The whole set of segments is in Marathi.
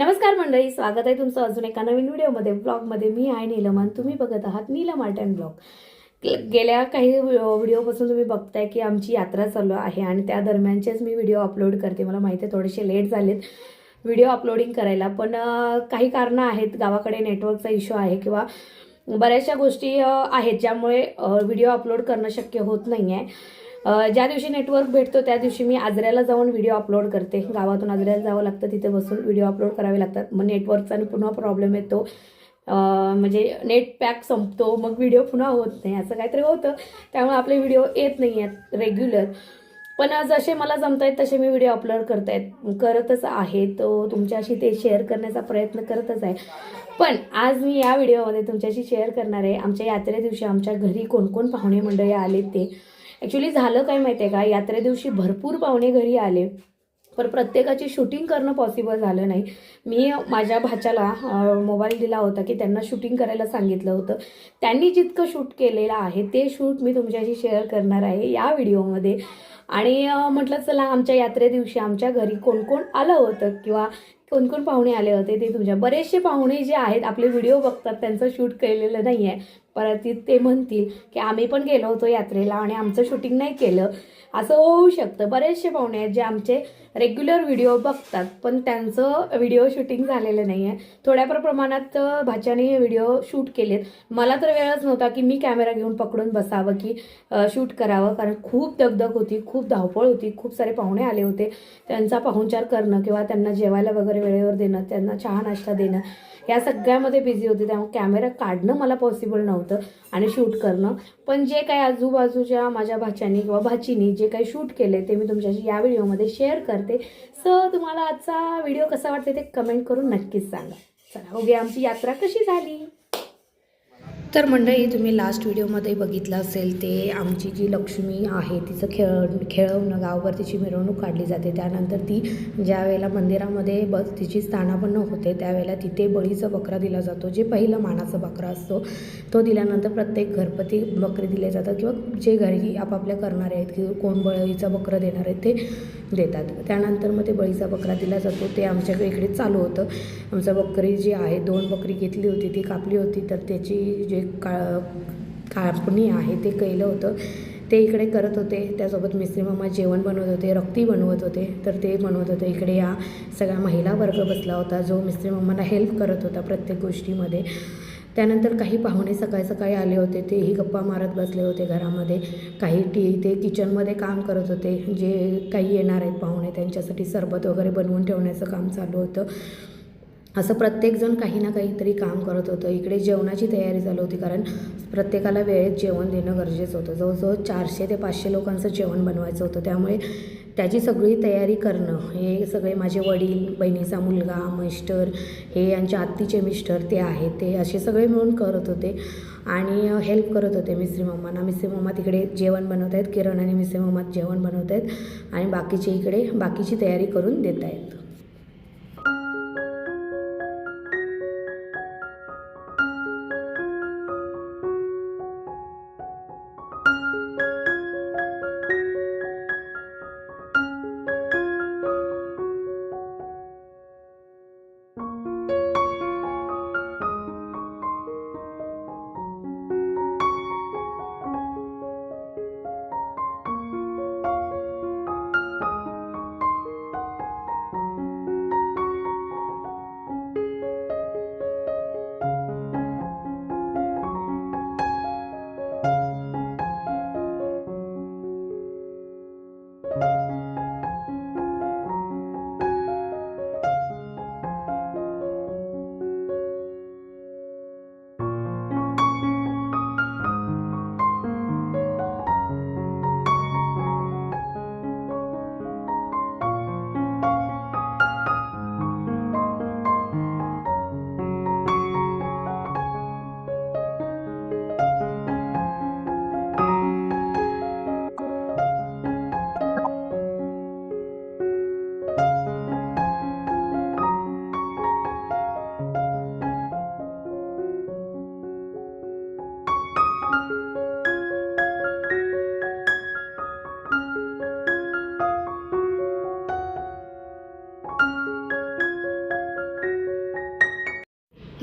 नमस्कार मंडळी स्वागत आहे तुमचं अजून एका नवीन व्हिडिओमध्ये. ब्लॉगमध्ये मी आहे नीलम आणि तुम्ही बघत आहात नीलम आर्ट अँड ब्लॉग गेल्या काही व्हिडिओपासून तुम्ही बघताय की आमची यात्रा चालू आहे आणि त्या दरम्यानचेच मी व्हिडिओ अपलोड करते. मला माहिती आहे थोडेसे लेट झालेत व्हिडिओ अपलोडिंग करायला पण काही कारणं आहेत. गावाकडे नेटवर्कचा इश्यू आहे किंवा बऱ्याचशा गोष्टी आहेत ज्यामुळे व्हिडिओ अपलोड करणं शक्य होत नाही आहे ज्या दिवशी नेटवर्क भेटतो त्या दिवशी मी आजऱ्याला जाऊन व्हिडिओ अपलोड करते. गावातून आजऱ्याला जावं लागतं तिथे बसून व्हिडिओ अपलोड करावे लागतात. मग नेटवर्कचा आणि पुन्हा प्रॉब्लेम येतो. म्हणजे नेट पॅक संपतो मग व्हिडिओ पुन्हा होत नाही असं काहीतरी होतं. त्यामुळे आपले व्हिडिओ येत नाही आहेत रेग्युलर पण जसे मला जमत आहेत तसे मी व्हिडिओ अपलोड करत आहेत करतच आहे तो तुमच्याशी ते शेअर करण्याचा प्रयत्न करतच आहे. पण आज मी या व्हिडिओमध्ये तुमच्याशी शेअर करणार आहे. आमच्या यात्रे दिवशी आमच्या घरी कोणकोण पाहुणे मंडळी आले ते. ॲक्च्युली झालं काय माहिती आहे का? यात्रे दिवशी भरपूर पाहुणे घरी आले. पण प्रत्येकाची शूटिंग करणं पॉसिबल झालं नाही. मी माझ्या भाच्याला मोबाईल दिला होता की त्यांना शूटिंग करायला सांगितलं होतं. त्यांनी जितकं शूट केलेलं आहे ते शूट मी तुमच्याशी शेअर करणार आहे या व्हिडिओमध्ये आणि म्हटलं चला आमच्या यात्रे दिवशी आमच्या घरी कोण कोण आलं होतं? किंवा कोण कोण पाहुणे आले होते ते तुमच्या? बरेचसे पाहुणे जे आहेत आपले व्हिडिओ बघतात त्यांचं शूट केलेलं नाही आहे परत ते- ते म्हणतील की आम्ही पण गेलो होतो यात्रेला आणि आमचं शूटिंग नाही केलं. असं होऊ शकतं. बरेचसे पाहुणे आहेत जे आमचे रेग्युलर व्हिडिओ बघतात पण त्यांचं व्हिडिओ शूटिंग झालेलं नाही आहे थोड्याफार प्रमाणात अं, भाच्याने व्हिडिओ शूट केलेत. मला तर वेळच नव्हता की मी कॅमेरा घेऊन पकडून बसावं की शूट करावं. कारण खूप दगदग होती खूप धावपळ होती. खूप सारे पाहुणे आले होते. त्यांचा पाहुणचार करणं किंवा त्यांना जेवायला वगैरे वेळेवर देणं त्यांना चहा नाश्ता देणं या सगळ्यामध्ये बिझी होते. त्यामुळे कॅमेरा काढणं मला पॉसिबल नव्हतं आणि शूट करणं. पण जे काही आजूबाजूच्या माझ्या भाच्यानी किंवा भाचीनी जे काही शूट केले ते मी तुमच्याशी या व्हिडिओमध्ये शेअर करते. सो तुम्हाला आजचा व्हिडिओ कसा वाटते ते कमेंट करून नक्कीच सांगा. चला बघूया आमची यात्रा कशी झाली? तर मंडळी तुम्ही लास्ट व्हिडिओमध्ये बघितलं असेल ते आमची जी लक्ष्मी आहे तिचं खेळ खेळवणं गावभर तिची मिरवणूक काढली जाते. त्यानंतर ती ज्या वेळेला मंदिरामध्ये ब तिची स्थानापन्न होते त्यावेळेला तिथे बळीचा बकरा दिला जातो जे पहिलं मानाचा बकरा असतो. तो दिल्यानंतर प्रत्येक घरपती बकरी दिले जातात किंवा जे घरी आपापल्या करणारे आहेत की कोण बळीचा बकरं देणार आहेत ते देतात. त्यानंतर मग ते बळीचा बकरा दिला जातो ते आमच्याकडे इकडे चालू होतं. आमचं बकरी जी आहे दोन बकरी घेतली होती ती कापली होती तर त्याची जे का कापणी आहे ते केलं होतं. ते इकडे करत होते. त्यासोबत मिस्त्री मामा जेवण बनवत होते रक्ती बनवत होते. तर ते बनवत होते. इकडे या सगळा महिला वर्ग बसला होता जो मिस्त्री मामाला हेल्प करत होता प्रत्येक गोष्टीमध्ये. त्यानंतर काही पाहुणे सकाळी सकाळी आले होते. तेही गप्पा मारत बसले होते घरामध्ये. काही टी ते किचनमध्ये काम करत होते. जे काही येणार आहेत पाहुणे त्यांच्यासाठी सरबत वगैरे बनवून ठेवण्याचं काम चालू होतं. असं प्रत्येकजण काही ना काहीतरी काम करत होतं. इकडे जेवणाची तयारी चालू होती कारण प्रत्येकाला वेळेत जेवण देणं गरजेचं होतं. जवळजवळ चारशे ते पाचशे लोकांचं जेवण बनवायचं होतं. त्यामुळे त्याची सगळी तयारी करणं हे सगळे माझे वडील बहिणीचा मुलगा मिस्टर हे यांच्या आत्तीचे मिस्टर ते आहेत. ते असे सगळे मिळून करत होते आणि हेल्प करत होते मिस्त्री मम्मांना मिस्त्री मम्मा तिकडे जेवण बनवत आहेत. किरण आणि मिस्त्री मम्मा जेवण बनवत आहेत आणि बाकीचे इकडे बाकीची तयारी करून देत आहेत.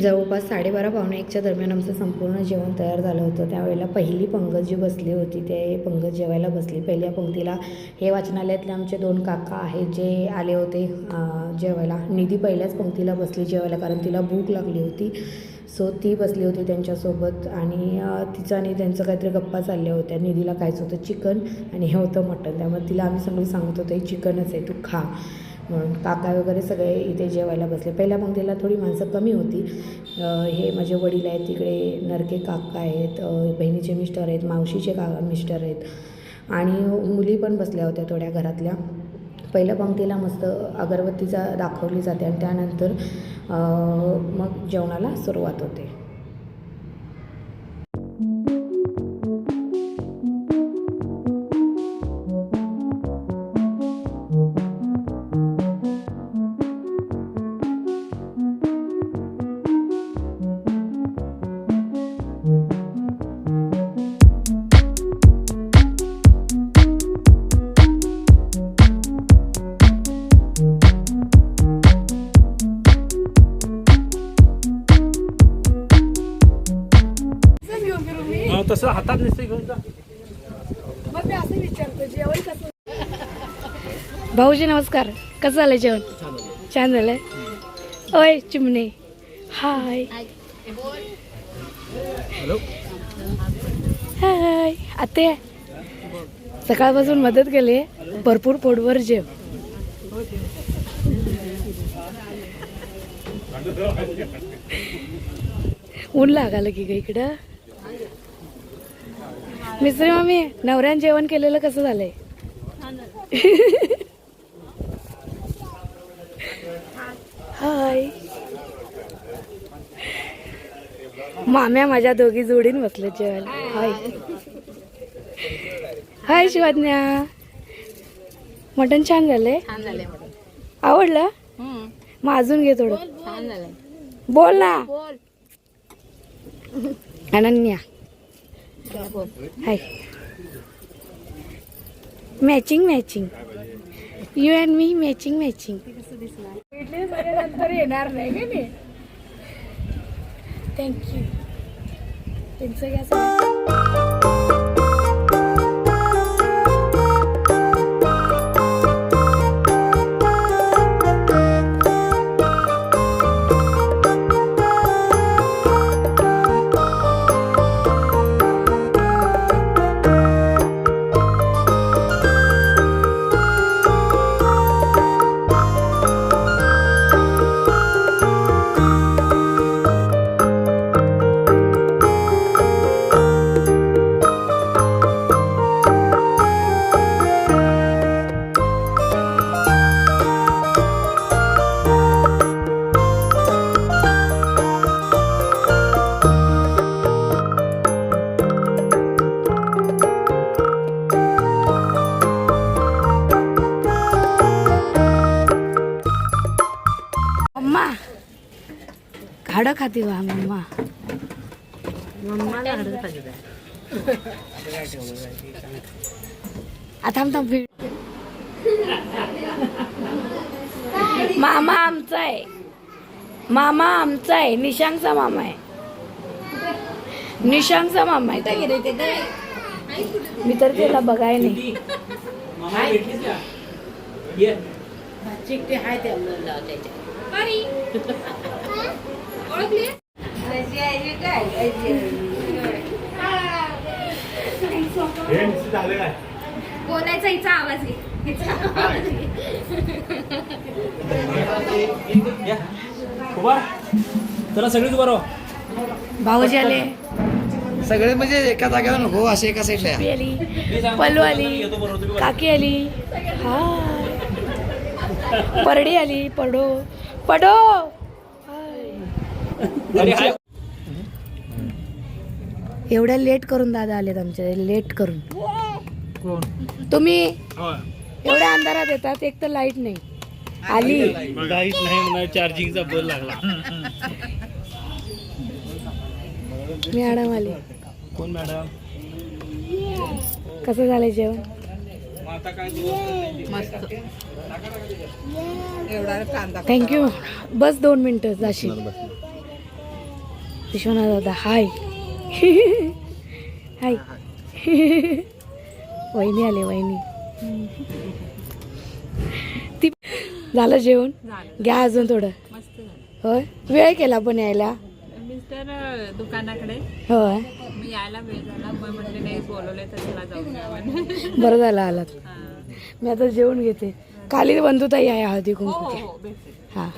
जवळपास साडेबारा पावणे एकच्या दरम्यान आमचं संपूर्ण जेवण तयार झालं होतं. त्यावेळेला पहिली पंगत जी बसली होती ते पंगत जेवायला बसली. पहिल्या पंक्तीला हे वाचनालयातले आमचे दोन काका आहेत जे आले होते जेवायला. निधी पहिल्याच पंक्तीला बसली जेवायला कारण तिला भूक लागली होती. सो ती बसली होती त्यांच्यासोबत आणि तिचं आणि त्यांचं काहीतरी गप्पा चालल्या होत्या. निधीला खायचं होतं चिकन आणि हे होतं मटण. त्यामुळे तिला आम्ही सगळी सांगत होतो हे चिकनच आहे तू खा. म्हणून काका वगैरे सगळे इथे जेवायला बसले. पहिल्या पंक्तीला थोडी माणसं कमी होती. हे माझे वडील आहेत तिकडे नरके काका आहेत बहिणीचे मिस्टर आहेत मावशीचे का मिस्टर आहेत. आणि मुली पण बसल्या होत्या थोड्या घरातल्या. पहिल्या पंक्तीला मस्त अगरबत्तीचा दाखवली जाते आणि त्यानंतर मग जेवणाला सुरुवात होते. तसं हातात नुसतं घेऊन जा. भाऊजी नमस्कार कसं झालं जेवण? छान झालंय. ओय चिमणे. हाय. हॅलो. हाय. आते सकाळपासून मदत केली भरपूर पोटभर जेव. ऊन लागालं की ग इकडं? मिस्त्री मामी नवऱ्यान जेवण केलेलं कसं झालंय? हाय. माम्या माझ्या दोघी जोडीन बसले जेवायला. हाय. हाय शिवाज्ञा. मटण छान झालंय? आवडलं? मग अजून घे थोडं. बोल ना. Ananya. Hi. Matching matching you and me matching matching नंतर येणार नाही मी थँक्यू त्यांचं खाडं खाते वा मम्मा. आता थांब थांब फिर मामा आमचा आहे. मामा आमचा आहे. निशांगचा मामा आहे. निशांगचा मामा आहे. मी तर त्याला बघाय नाही. चिकटे हाय ते हे बोलायचा हिचा आवाज घे या उभा. चला सगळीच बरं भाऊजी आले. सगळे म्हणजे एका जागेवर नको असे एका साईडला आली पल्लू आली काकी आली. हाय परडी आली पडो. पडो! एवढ्या लेट करून दादा आलेत आमच्या लेट करून. कोण? तुम्ही. एवढ्या अंधारात येतात एक तर लाइट नाही. आली. लाइट नाही म्हणा चार्जिंगचा बोल लागला. मॅडम आली. कोण मॅडम? कसं झालं जेवण? मस्त. थँक्यू बस दोन मिनटं जाशील. विश्वनाथ दादा हाय हाय वहिनी आले वहिनी ती झालं जेवण? घ्या अजून थोडं. होय? वेळ केला पण यायला? मिस्टर दुकानाकडे. होय. मी यायला वेळ झाला. मग म्हटले नाही बोलवले तर चला बरं झालं आलात. मी आता जेवण घेते. खाली बंधुताई आहे हळदी हो कुंकू हो भेटते. हा.